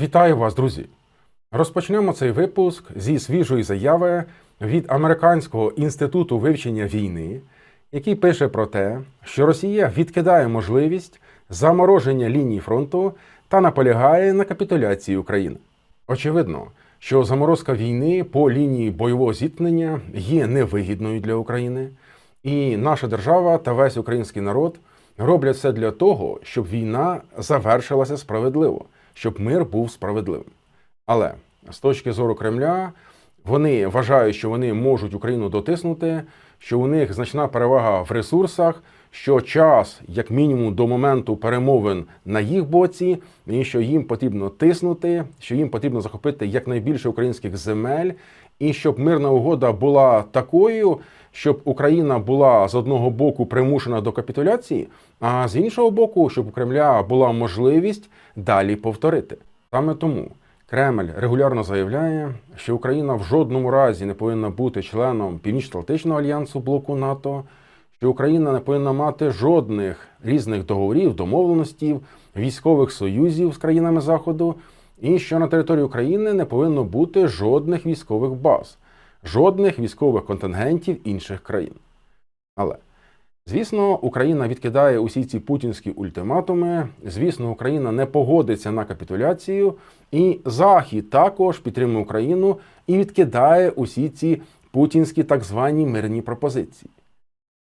Вітаю вас, друзі! Розпочнемо цей випуск зі свіжої заяви від Американського інституту вивчення війни, який пише про те, що Росія відкидає можливість замороження лінії фронту та наполягає на капітуляції України. Очевидно, що заморозка війни по лінії бойового зіткнення є невигідною для України, і наша держава та весь український народ роблять все для того, щоб війна завершилася справедливо, щоб мир був справедливим. Але з точки зору Кремля, вони вважають, що вони можуть Україну дотиснути, що у них значна перевага в ресурсах, що час, як мінімум, до моменту перемовин на їх боці, і що їм потрібно тиснути, що їм потрібно захопити якнайбільше українських земель, і щоб мирна угода була такою, щоб Україна була з одного боку примушена до капітуляції, а з іншого боку, щоб у Кремля була можливість далі повторити. Саме тому Кремль регулярно заявляє, що Україна в жодному разі не повинна бути членом Північно-Атлантичного альянсу блоку НАТО, що Україна не повинна мати жодних різних договорів, домовленостей, військових союзів з країнами Заходу, і що на території України не повинно бути жодних військових баз, жодних військових контингентів інших країн. Але Звісно, Україна відкидає усі ці путінські ультиматуми. Звісно, Україна не погодиться на капітуляцію, і Захід також підтримує Україну і відкидає усі ці путінські так звані мирні пропозиції.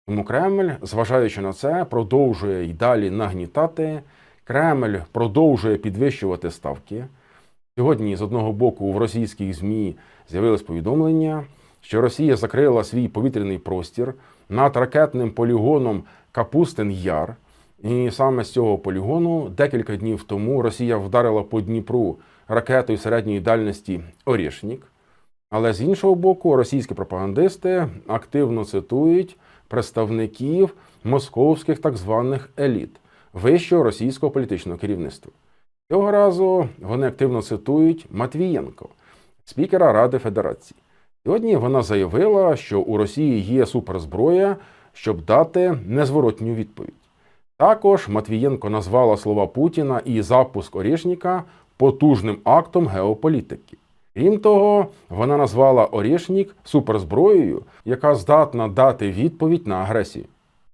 Тому Кремль, зважаючи на це, продовжує й далі нагнітати. Кремль продовжує підвищувати ставки. Сьогодні, з одного боку, в російських ЗМІ з'явилось повідомлення, що Росія закрила свій повітряний простір над ракетним полігоном Капустин Яр. І саме з цього полігону декілька днів тому Росія вдарила по Дніпру ракетою середньої дальності Орішнік. Але з іншого боку, російські пропагандисти активно цитують представників московських так званих еліт вищого російського політичного керівництва. Цього разу вони активно цитують Матвієнко, спікера Ради Федерації. Сьогодні вона заявила, що у Росії є суперзброя, щоб дати незворотню відповідь. Також Матвієнко назвала слова Путіна і запуск Орішніка потужним актом геополітики. Крім того, вона назвала Орішнік суперзброєю, яка здатна дати відповідь на агресію.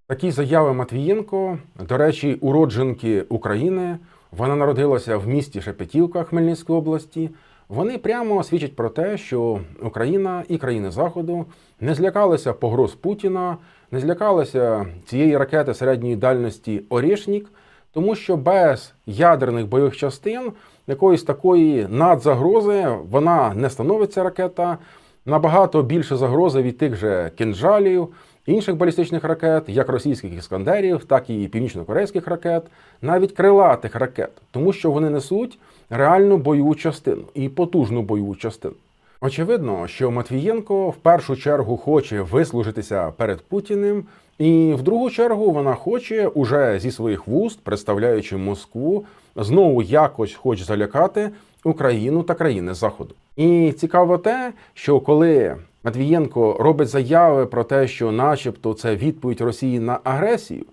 Такі заяви Матвієнко, до речі, уродженки України, вона народилася в місті Шепетівка Хмельницької області. Вони прямо свідчать про те, що Україна і країни Заходу не злякалися погроз Путіна, не злякалися цієї ракети середньої дальності Орішнік, тому що без ядерних бойових частин якоїсь такої надзагрози вона не становиться ракета. Набагато більше загрози від тих же кінжалів, інших балістичних ракет, як російських іскандерів, так і північно-корейських ракет, навіть крилатих ракет, тому що вони несуть реальну бойову частину і потужну бойову частину. Очевидно, що Матвієнко в першу чергу хоче вислужитися перед Путіним, і в другу чергу вона хоче уже зі своїх вуст, представляючи Москву, знову якось хоче залякати Україну та країни Заходу. І цікаво те, що коли Матвієнко робить заяви про те, що, начебто, це відповідь Росії на агресію,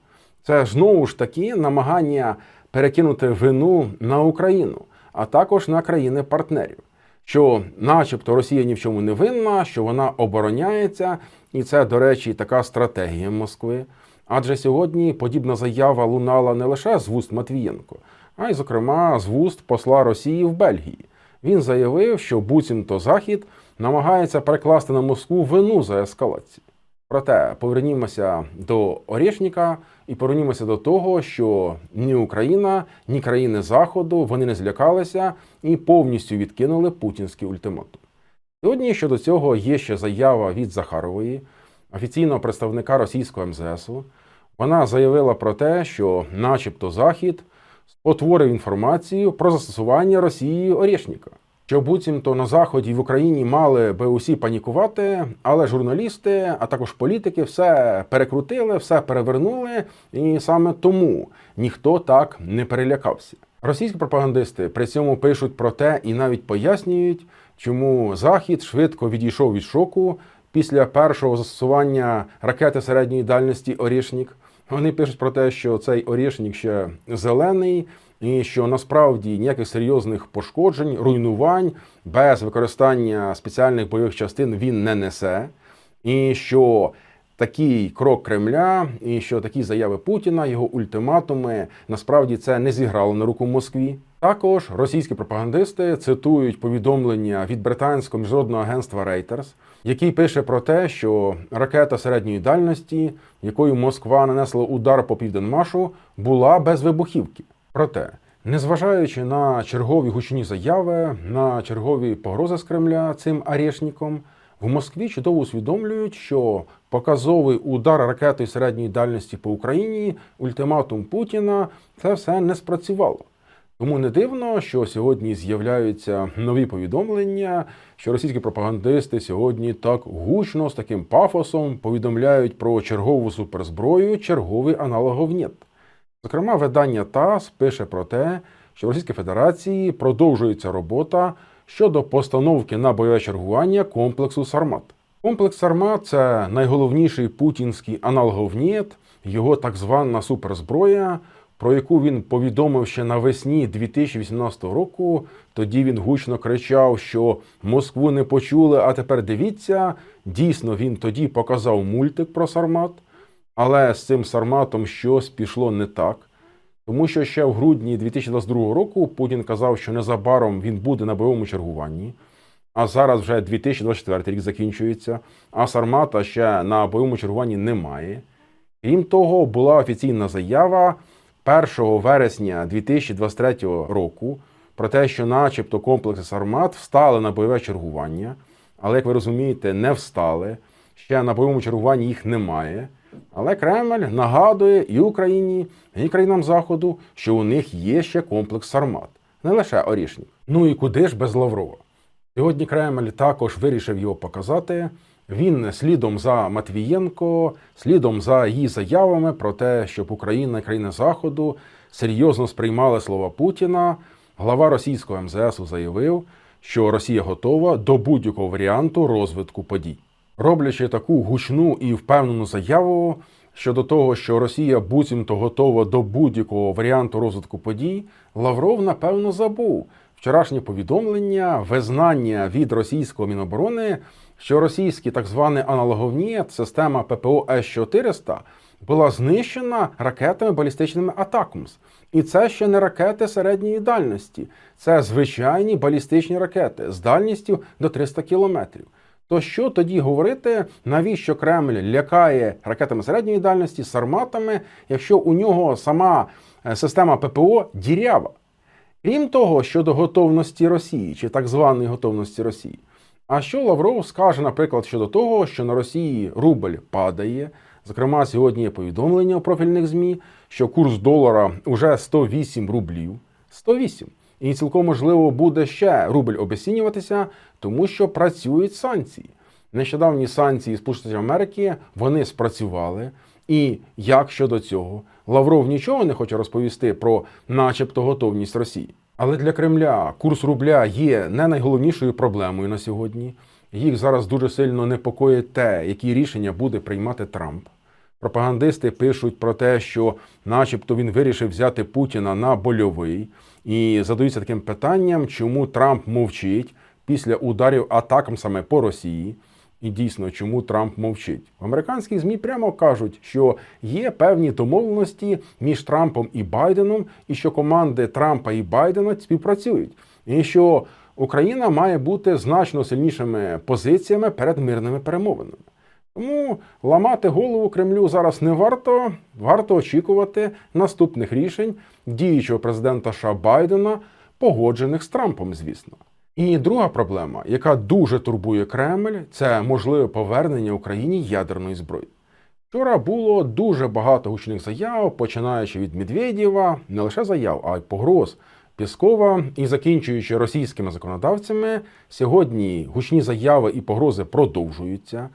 це знову ж таки намагання перекинути вину на Україну, а також на країни-партнерів. Що, начебто, Росія ні в чому не винна, що вона обороняється, і це, до речі, така стратегія Москви. Адже сьогодні подібна заява лунала не лише з вуст Матвієнко, а й, зокрема, з вуст посла Росії в Бельгії. Він заявив, що буцімто Захід намагається перекласти на Москву вину за ескалацію. Проте повернімося до Орішніка і повернімося до того, що ні Україна, ні країни Заходу вони не злякалися і повністю відкинули путінський ультиматум. Сьогодні щодо цього є ще заява від Захарової, офіційного представника російського МЗСу. Вона заявила про те, що, начебто, Захід спотворив інформацію про застосування Росією Орішніка. Що буцімто на заході в Україні мали би усі панікувати, але журналісти, а також політики, все перекрутили, все перевернули, і саме тому ніхто так не перелякався. Російські пропагандисти при цьому пишуть про те і навіть пояснюють, чому Захід швидко відійшов від шоку після першого застосування ракети середньої дальності Орішнік. Вони пишуть про те, що цей Орішнік ще зелений, і що насправді ніяких серйозних пошкоджень, руйнувань без використання спеціальних бойових частин він не несе, і що такий крок Кремля, і що такі заяви Путіна, його ультиматуми насправді це не зіграло на руку Москві. Також російські пропагандисти цитують повідомлення від британського міжнародного агентства Reuters, який пише про те, що ракета середньої дальності, якою Москва нанесла удар по південмашу, була без вибухівки. Проте, незважаючи на чергові гучні заяви, на чергові погрози з Кремля цим арешником, в Москві чудово усвідомлюють, що показовий удар ракетою середньої дальності по Україні, ультиматум Путіна, це все не спрацювало. Тому не дивно, що сьогодні з'являються нові повідомлення, що російські пропагандисти сьогодні так гучно з таким пафосом повідомляють про чергову суперзброю, черговий аналогов НЕТ. Зокрема, видання ТАСС пише про те, що в Російській Федерації продовжується робота щодо постановки на бойове чергування комплексу Сармат. Комплекс Сармат це найголовніший путінський аналогов НЕТ, його так звана суперзброя, про яку він повідомив ще навесні 2018 року. Тоді він гучно кричав, що Москву не почули, а тепер дивіться. Дійсно, він тоді показав мультик про Сармат, але з цим Сарматом щось пішло не так. Тому що ще в грудні 2022 року Путін казав, що незабаром він буде на бойовому чергуванні. А зараз вже 2024 рік закінчується, а Сармата ще на бойовому чергуванні немає. Крім того, була офіційна заява 1 вересня 2023 року про те, що, начебто, комплекси Сармат встали на бойове чергування, але, як ви розумієте, не встали. Ще на бойовому чергуванні їх немає. Але Кремль нагадує і Україні, і країнам Заходу, що у них є ще комплекс Сармат, не лише Орішнік. Ну і куди ж без Лаврова? Сьогодні Кремль також вирішив його показати. Він слідом за Матвієнко, слідом за її заявами про те, щоб Україна країни Заходу серйозно сприймали слова Путіна. Глава російського МЗС заявив, що Росія готова до будь-якого варіанту розвитку подій. Роблячи таку гучну і впевнену заяву щодо того, що Росія буцімто готова до будь-якого варіанту розвитку подій, Лавров напевно забув вчорашнє повідомлення, визнання від російського міноборони, що російські так звані аналоговні система ППО С-400 була знищена ракетами балістичними Атакмс. І це ще не ракети середньої дальності, це звичайні балістичні ракети з дальністю до 300 кілометрів. То що тоді говорити, навіщо Кремль лякає ракетами середньої дальності, сарматами, якщо у нього сама е, система ППО дірява? Крім того, щодо готовності Росії чи так званої готовності Росії. А що Лавров скаже, наприклад, щодо того, що на Росії рубль падає? Зокрема, сьогодні є повідомлення у профільних ЗМІ, що курс долара вже 108 рублів. 108. І цілком можливо буде ще рубль обесцінюватися, тому що працюють санкції. Нещодавні санкції Сполучених Америки вони спрацювали. І як щодо цього, Лавров нічого не хоче розповісти про, начебто, готовність Росії. Але для Кремля курс рубля є не найголовнішою проблемою на сьогодні. Їх зараз дуже сильно непокоїть те, які рішення буде приймати Трамп. Пропагандисти пишуть про те, що, начебто, він вирішив взяти Путіна на больовий, і задаються таким питанням, чому Трамп мовчить після ударів атакам саме по Росії. І дійсно, чому Трамп мовчить? В американських ЗМІ прямо кажуть, що є певні домовленості між Трампом і Байденом, і що команди Трампа і Байдена співпрацюють, і що Україна має бути значно сильнішими позиціями перед мирними перемовинами. Тому ламати голову Кремлю зараз не варто. Варто очікувати наступних рішень діючого президента США Байдена, погоджених з Трампом, звісно. І друга проблема, яка дуже турбує Кремль, це можливе повернення Україні ядерної зброї. Вчора було дуже багато гучних заяв, починаючи від Медведєва, не лише заяв, а й погроз Піскова і закінчуючи російськими законодавцями. Сьогодні гучні заяви і погрози продовжуються.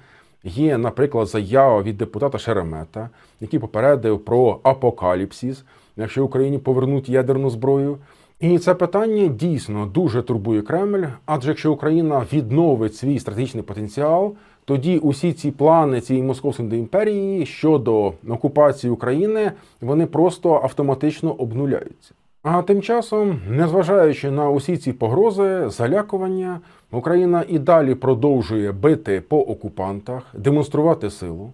Є, наприклад, заява від депутата Шеремета, який попередив про апокаліпсис, якщо Україні повернуть ядерну зброю. І це питання дійсно дуже турбує Кремль, адже якщо Україна відновить свій стратегічний потенціал, тоді усі ці плани цієї московської імперії щодо окупації України вони просто автоматично обнуляються. А тим часом, незважаючи на усі ці погрози, залякування, Україна і далі продовжує бити по окупантах, демонструвати силу.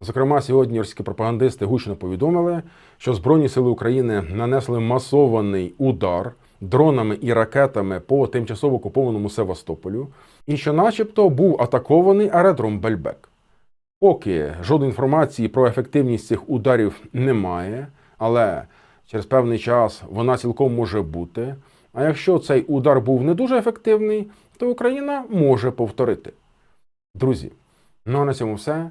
Зокрема, сьогодні російські пропагандисти гучно повідомили, що Збройні сили України нанесли масований удар дронами і ракетами по тимчасово окупованому Севастополю, і що, начебто, був атакований аеродром Бельбек. Поки жодної інформації про ефективність цих ударів немає, але через певний час вона цілком може бути. А якщо цей удар був не дуже ефективний, то Україна може повторити. Друзі, ну а на цьому все.